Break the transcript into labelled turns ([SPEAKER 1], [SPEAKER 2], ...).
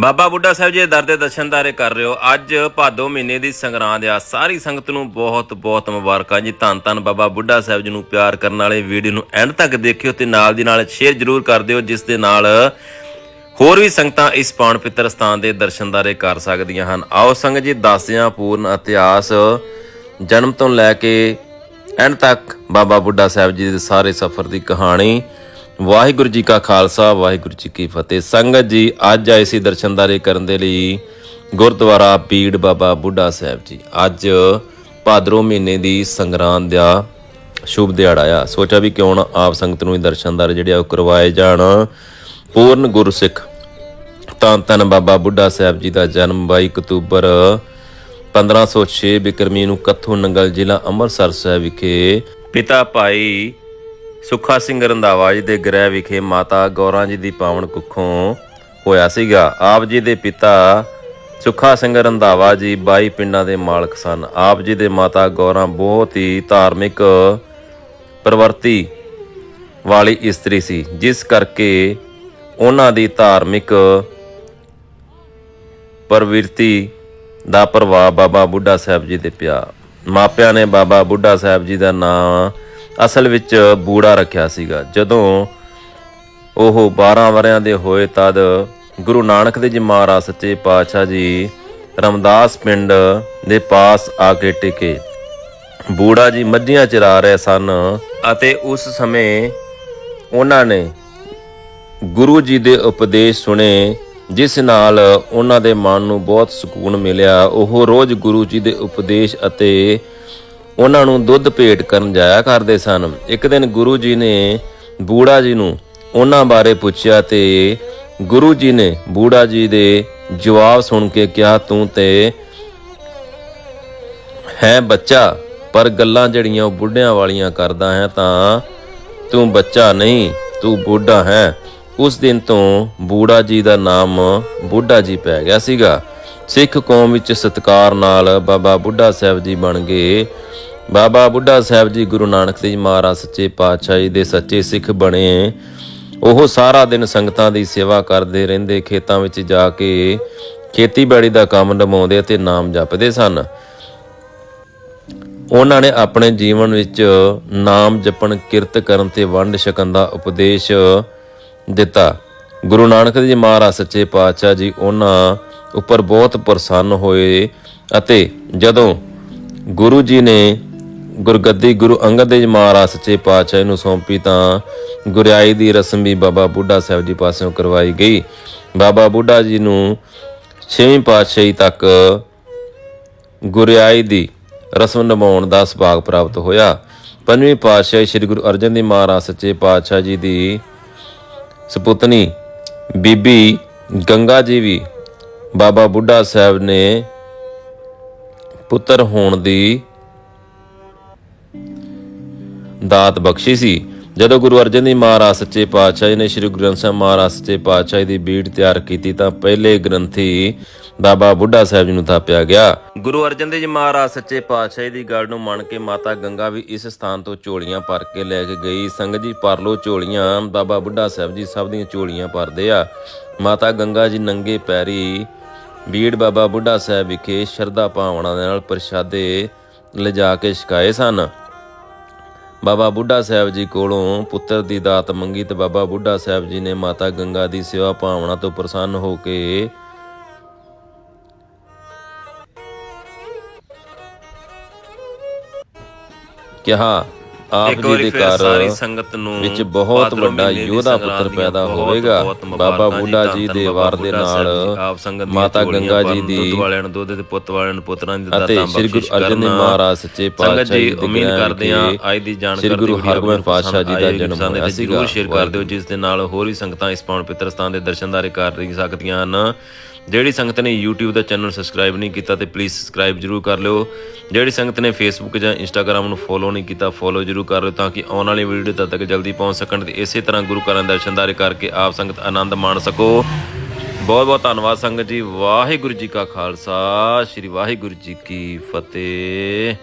[SPEAKER 1] ਬਾਬਾ ਬੁੱਢਾ ਸਾਹਿਬ ਜੀ ਦੇ ਦਰ ਦੇ ਦਰਸ਼ਨਦਾਰੇ ਕਰ ਰਹੇ ਹੋ। ਅੱਜ ਭਾਦੋ ਮਹੀਨੇ ਦੀ ਸੰਗਰਾਂਦ ਆ। ਸਾਰੀ ਸੰਗਤ ਨੂੰ ਬਹੁਤ ਬਹੁਤ ਮੁਬਾਰਕਾਂ ਜੀ। ਧੰਨ ਧੰਨ ਬਾਬਾ ਬੁੱਢਾ ਸਾਹਿਬ ਜੀ ਨੂੰ ਪਿਆਰ ਕਰਨ ਵਾਲੇ ਵੀਡੀਓ ਨੂੰ ਐਂਡ ਤੱਕ ਦੇਖਿਓ ਤੇ ਨਾਲ ਦੀ ਨਾਲ ਸ਼ੇਅਰ ਜ਼ਰੂਰ ਕਰ ਦਿਓ, ਜਿਸ ਦੇ ਨਾਲ ਹੋਰ ਵੀ ਸੰਗਤਾਂ ਇਸ ਪਾਵਨ ਪਿੱਤਰ ਸਥਾਨ ਦੇ ਦਰਸ਼ਨਦਾਰੇ ਕਰ ਸਕਦੀਆਂ ਹਨ। ਆਓ ਸੰਗਤ ਜੀ ਦੱਸਦੇ ਪੂਰਨ ਇਤਿਹਾਸ ਜਨਮ ਤੋਂ ਲੈ ਕੇ ਐਂਡ ਤੱਕ ਬਾਬਾ ਬੁੱਢਾ ਸਾਹਿਬ ਜੀ ਦੇ ਸਾਰੇ ਸਫ਼ਰ ਦੀ ਕਹਾਣੀ ਵਾਹਿਗੁਰੂ ਜੀ ਕਾ ਖਾਲਸਾ, ਵਾਹਿਗੁਰੂ ਜੀ ਕੀ ਫਤਿਹ। ਸੰਗਤ ਜੀ, ਅੱਜ ਆਏ ਸੀ ਦਰਸ਼ਨਦਾਰੇ ਕਰਨ ਦੇ ਲਈ ਗੁਰਦੁਆਰਾ ਪੀੜ ਬਾਬਾ ਬੁੱਢਾ ਸਾਹਿਬ ਜੀ। ਅੱਜ ਭਾਦਰੋਂ ਮਹੀਨੇ ਦੀ ਸੰਗਰਾਂਦ ਦਾ ਸ਼ੁਭ ਦਿਹਾੜਾ ਆ। ਸੋਚਿਆ ਵੀ ਕਿਉਂ ਨਾ ਆਪ ਸੰਗਤ ਨੂੰ ਵੀ ਦਰਸ਼ਨਦਾਰੇ ਜਿਹੜੇ ਆ ਉਹ ਕਰਵਾਏ ਜਾਣ। ਪੂਰਨ ਗੁਰਸਿੱਖ ਤਾਂ ਤਨ ਬਾਬਾ ਬੁੱਢਾ ਸਾਹਿਬ ਜੀ ਦਾ ਜਨਮ 22 ਅਕਤੂਬਰ 1506 ਬਿਕਰਮੀ ਨੂੰ ਕੱਥੂ ਨੰਗਲ ਜ਼ਿਲ੍ਹਾ ਅੰਮ੍ਰਿਤਸਰ ਸਾਹਿਬ ਵਿਖੇ ਪਿਤਾ ਭਾਈ ਸੁੱਖਾ ਸਿੰਘ ਰੰਧਾਵਾ ਜੀ ਦੇ ਗ੍ਰਹਿ ਵਿਖੇ ਮਾਤਾ ਗੌਰਾਂ ਜੀ ਦੀ ਪਾਵਨ ਕੁੱਖੋਂ ਹੋਇਆ ਸੀਗਾ। ਆਪ ਜੀ ਦੇ ਪਿਤਾ ਸੁੱਖਾ ਸਿੰਘ ਰੰਧਾਵਾ ਜੀ 22 ਪਿੰਡਾਂ ਦੇ ਮਾਲਕ ਸਨ। ਆਪ ਜੀ ਦੇ ਮਾਤਾ ਗੌਰਾਂ ਬਹੁਤ ਹੀ ਧਾਰਮਿਕ ਪ੍ਰਵਰਤੀ ਵਾਲੀ ਇਸਤਰੀ ਸੀ, ਜਿਸ ਕਰਕੇ ਉਹਨਾਂ ਦੀ ਧਾਰਮਿਕ ਪ੍ਰਵਿਰਤੀ ਦਾ ਪ੍ਰਭਾਵ ਬਾਬਾ ਬੁੱਢਾ ਸਾਹਿਬ ਜੀ ਤੇ ਪਿਆ। ਮਾਪਿਆਂ ਨੇ ਬਾਬਾ ਬੁੱਢਾ ਸਾਹਿਬ ਜੀ ਦਾ ਨਾਮ ਅਸਲ ਵਿੱਚ ਬੂੜਾ ਰੱਖਿਆ ਸੀਗਾ। ਜਦੋਂ ਉਹ 12 ਵਰਿਆਂ ਦੇ ਹੋਏ ਤਦ ਗੁਰੂ ਨਾਨਕ ਦੇਵ ਜੀ ਮਹਾਰਾਜ ਸੱਚੇ ਪਾਤਸ਼ਾਹ ਜੀ ਰਮਦਾਸ ਪਿੰਡ ਦੇ ਪਾਸ ਆ ਕੇ ਟਿਕੇ। ਬੂੜਾ ਜੀ ਮੱਝੀਆਂ ਚਰਾ ਰਹੇ ਸਨ ਅਤੇ ਉਸ ਸਮੇਂ ਉਹਨਾਂ ਨੇ ਗੁਰੂ ਜੀ ਦੇ ਉਪਦੇਸ਼ ਸੁਣੇ, ਜਿਸ ਨਾਲ ਉਹਨਾਂ ਦੇ ਮਨ ਨੂੰ ਬਹੁਤ ਸਕੂਨ ਮਿਲਿਆ। ਉਹ ਰੋਜ਼ ਗੁਰੂ ਜੀ ਦੇ ਉਪਦੇਸ਼ ਅਤੇ ਉਹਨਾਂ ਨੂੰ ਦੁੱਧ ਭੇਟ ਕਰਨ ਜਾਇਆ ਕਰਦੇ ਸਨ। ਇੱਕ ਦਿਨ ਗੁਰੂ ਜੀ ਨੇ ਬੂੜਾ ਜੀ ਨੂੰ ਉਹਨਾਂ ਬਾਰੇ ਪੁੱਛਿਆ ਤੇ ਗੁਰੂ ਜੀ ਨੇ ਬੂੜਾ ਜੀ ਦੇ ਜਵਾਬ ਸੁਣ ਕੇ ਕਿਹਾ, ਤੂੰ ਤੇ ਹੈ ਬੱਚਾ, ਪਰ ਗੱਲਾਂ ਜਿਹੜੀਆਂ ਉਹ ਬੁੱਢਿਆਂ ਵਾਲੀਆਂ ਕਰਦਾ ਹੈ ਤਾਂ ਤੂੰ ਬੱਚਾ ਨਹੀਂ, ਤੂੰ ਬੁੱਢਾ ਹੈ। ਉਸ ਦਿਨ ਤੋਂ ਬੂੜਾ ਜੀ ਦਾ ਨਾਮ ਬੁੱਢਾ ਜੀ ਪੈ ਗਿਆ ਸੀਗਾ। ਸਿੱਖ ਕੌਮ ਵਿੱਚ ਸਤਕਾਰ ਨਾਲ ਬਾਬਾ ਬੁੱਢਾ ਸਾਹਿਬ ਜੀ ਬਣ ਗਏ। ਬਾਬਾ ਬੁੱਢਾ ਸਾਹਿਬ ਜੀ ਗੁਰੂ ਨਾਨਕ ਦੇਵ ਮਹਾਰਾਜ ਸੱਚੇ ਪਾਤਸ਼ਾਹ ਜੀ ਦੇ ਸੱਚੇ ਸਿੱਖ ਬਣੇ। ਉਹ ਸਾਰਾ ਦਿਨ ਸੰਗਤਾਂ ਦੀ ਸੇਵਾ ਕਰਦੇ ਰਹਿੰਦੇ, ਖੇਤਾਂ ਵਿੱਚ ਜਾ ਕੇ ਖੇਤੀਬਾੜੀ ਦਾ ਕੰਮ ਨਿਭਾਉਂਦੇ ਅਤੇ ਨਾਮ ਜਪਦੇ ਸਨ। ਉਹਨਾਂ ਨੇ ਆਪਣੇ ਜੀਵਨ ਵਿੱਚ ਨਾਮ ਜਪਣ, ਕਿਰਤ ਕਰਨ ਤੇ ਵੰਡ ਛਕਣ ਦਾ ਉਪਦੇਸ਼ ਦਿੱਤਾ। ਗੁਰੂ ਨਾਨਕ ਦੇਵ ਜੀ ਮਹਾਰਾਜ ਸੱਚੇ ਪਾਤਸ਼ਾਹ ਜੀ ਉਹਨਾਂ ਉੱਪਰ ਬਹੁਤ ਪ੍ਰਸੰਨ ਹੋਏ ਅਤੇ ਜਦੋਂ ਗੁਰੂ ਜੀ ਨੇ ਗੁਰਗੱਦੀ ਗੁਰੂ ਅੰਗਦ ਦੇਵ ਮਹਾਰਾਜ ਸੱਚੇ ਪਾਤਸ਼ਾਹ ਨੂੰ ਸੌਂਪੀ ਤਾਂ ਗੁਰਿਆਈ ਦੀ ਰਸਮ ਵੀ ਬਾਬਾ ਬੁੱਢਾ ਸਾਹਿਬ ਜੀ ਪਾਸਿਓਂ ਕਰਵਾਈ ਗਈ। ਬਾਬਾ ਬੁੱਢਾ ਜੀ ਨੂੰ ਛੇਵੀਂ ਪਾਤਸ਼ਾਹੀ ਤੱਕ ਗੁਰਿਆਈ ਦੀ ਰਸਮ ਨਿਭਾਉਣ ਦਾ ਸੁਭਾਗ ਪ੍ਰਾਪਤ ਹੋਇਆ। ਪੰਜਵੀਂ ਪਾਤਸ਼ਾਹੀ ਸ੍ਰੀ ਗੁਰੂ ਅਰਜਨ ਦੇਵ ਮਹਾਰਾਜ ਸੱਚੇ ਪਾਤਸ਼ਾਹ ਜੀ ਦੀ ਸੁਪੁੱਤਨੀ ਬੀਬੀ ਗੰਗਾ ਜੀ ਵੀ ਬਾਬਾ ਬੁੱਢਾ ਸਾਹਿਬ ਨੇ ਪੁੱਤਰ ਹੋਣ ਦੀ ਦਾਤ ਬਖਸ਼ੀ ਸੀ। ਜਦੋਂ ਗੁਰੂ ਅਰਜਨ ਦੇਵ ਮਹਾਰਾਜ ਸੱਚੇ ਪਾਤਸ਼ਾਹ ਜੀ ਨੇ ਸ੍ਰੀ ਗੁਰੂ ਗ੍ਰੰਥ ਸਾਹਿਬ ਮਹਾਰਾਜ ਸੱਚੇ ਪਾਤਸ਼ਾਹ ਜੀ ਦੀ ਬੀੜ ਤਿਆਰ ਕੀਤੀ ਤਾਂ ਪਹਿਲੇ ਗ੍ਰੰਥੀ ਬਾਬਾ ਬੁੱਢਾ ਸਾਹਿਬ ਜੀ ਨੂੰ ਥਾਪਿਆ ਗਿਆ। ਗੁਰੂ ਅਰਜਨ ਦੇਵ ਜੀ ਮਹਾਰਾਜ ਸੱਚੇ ਪਾਤਸ਼ਾਹ ਜੀ ਦੀ ਗੱਲ ਨੂੰ ਮੰਨ ਕੇ ਮਾਤਾ ਗੰਗਾ ਵੀ ਇਸ ਸਥਾਨ ਤੋਂ ਝੋਲੀਆਂ ਭਰ ਕੇ ਲੈ ਕੇ ਗਈ। ਸੰਗਤ ਜੀ ਭਰ ਲੋ ਝੋਲੀਆਂ, ਬਾਬਾ ਬੁੱਢਾ ਸਾਹਿਬ ਜੀ ਸਭ ਦੀਆਂ ਝੋਲੀਆਂ ਭਰਦੇ ਆ। ਮਾਤਾ ਗੰਗਾ ਜੀ ਨੰਗੇ ਪੈਰੀ ਬੀੜ ਬਾਬਾ ਬੁੱਢਾ ਸਾਹਿਬ ਵਿਖੇ ਸ਼ਰਧਾ ਭਾਵਨਾ ਦੇ ਨਾਲ ਪ੍ਰਸ਼ਾਦੇ ਲਿਜਾ ਕੇ ਛਕਾਏ ਸਨ। ਬਾਬਾ ਬੁੱਢਾ ਸਾਹਿਬ ਜੀ ਕੋਲੋਂ ਪੁੱਤਰ ਦੀ ਦਾਤ ਮੰਗੀ ਤੇ ਬਾਬਾ ਬੁੱਢਾ ਸਾਹਿਬ ਜੀ ਨੇ ਮਾਤਾ ਗੰਗਾ ਦੀ ਸੇਵਾ ਭਾਵਨਾ ਤੋਂ ਪ੍ਰਸੰਨ ਹੋ ਕੇ ਕਿਹਾ ਆਪ ਜੀ ਦੇ
[SPEAKER 2] ਫਿਰ ਸਾਰੀ
[SPEAKER 1] ਘਰ
[SPEAKER 2] ਸੰਗਤ ਨੂੰ
[SPEAKER 1] ਵਿੱਚ ਬਹੁਤ ਵੱਡਾ ਯੋਧਾ ਪੁੱਤਰ ਪੈਦਾ ਹੋਵੇਗਾ। ਬਾਬਾ ਬੁੱਢਾ
[SPEAKER 2] ਜੀ,
[SPEAKER 1] ਦੇ ਵਾਰ ਦੇ ਨਾਲ
[SPEAKER 2] ਆਪ ਸੰਗਤ
[SPEAKER 1] ਮਾਤਾ ਗੰਗਾ ਜੀ ਦੀ
[SPEAKER 2] ਦੁੱਧ ਵਾਲਿਆਂ ਨੂੰ ਦੁੱਧ ਤੇ ਪੁੱਤ ਵਾਲਿਆਂ ਨੂੰ ਪੁੱਤਰਾਂ ਦੀ ਦਾਤਾਂ
[SPEAKER 1] ਸ੍ਰੀ ਗੁਰੂ
[SPEAKER 2] ਬਖਸ਼ਿਸ਼
[SPEAKER 1] ਅਰਜਨ ਦੇਵ। ਮਹਾਰਾਜ ਸੱਚੇ ਪਾਤਸ਼ਾਹ
[SPEAKER 2] ਜੀ ਉਮੀਦ ਕਰਦੇ
[SPEAKER 1] ਵਿਖੇ
[SPEAKER 2] ਅੱਜ ਦੀ ਜਾਣਕਾਰੀ
[SPEAKER 1] ਸ੍ਰੀ ਗੁਰੂ ਹਰਗੋਬਿੰਦ ਪਾਤਸ਼ਾਹ ਜੀ ਦਾ ਜਨਮ ਹੋਇਆ ਸੀਗਾ।
[SPEAKER 2] ਸ਼ੇਅਰ ਕਰ ਦਿਓ ਜਿਸ ਦੇ ਨਾਲ ਹੋਰ ਵੀ ਸੰਗਤਾਂ ਇਸ ਪਾਵਨ ਪਿੱਤਰ ਸਥਾਨ ਦੇ ਦਰਸ਼ਨਦਾਰੇ ਕਰ ਰਹੀ ਸਕਦੀਆਂ ਹਨ। ਜਿਹੜੀ ਸੰਗਤ ਨੇ YouTube ਦਾ ਚੈਨਲ ਸਬਸਕ੍ਰਾਈਬ ਨਹੀਂ ਕੀਤਾ ਤੇ ਪਲੀਜ਼ ਸਬਸਕ੍ਰਾਈਬ ਜਰੂਰ ਕਰ ਲਿਓ। ਜਿਹੜੀ ਸੰਗਤ ਨੇ Facebook ਜਾਂ Instagram ਨੂੰ ਫੋਲੋ ਨਹੀਂ ਕੀਤਾ ਫੋਲੋ ਜਰੂਰ ਕਰ ਲਿਓ ਤਾਂ ਕਿ ਆਉਣ ਵਾਲੀ ਵੀਡੀਓ ਤਦ ਤੱਕ ਜਲਦੀ ਪਹੁੰਚ ਸਕਣ ਤੇ ਇਸੇ ਤਰ੍ਹਾਂ ਗੁਰੂ ਘਰਾਂ ਦੇ ਦਰਸ਼ਨਦਾਰੇ ਕਰਕੇ ਆਪ ਸੰਗਤ ਆਨੰਦ ਮਾਣ ਸਕੋ। ਬਹੁਤ ਬਹੁਤ ਧੰਨਵਾਦ ਸੰਗਤ ਜੀ। ਵਾਹਿਗੁਰੂ ਜੀ ਕਾ ਖਾਲਸਾ, ਸ੍ਰੀ ਵਾਹਿਗੁਰੂ ਜੀ ਕੀ ਫਤਿਹ।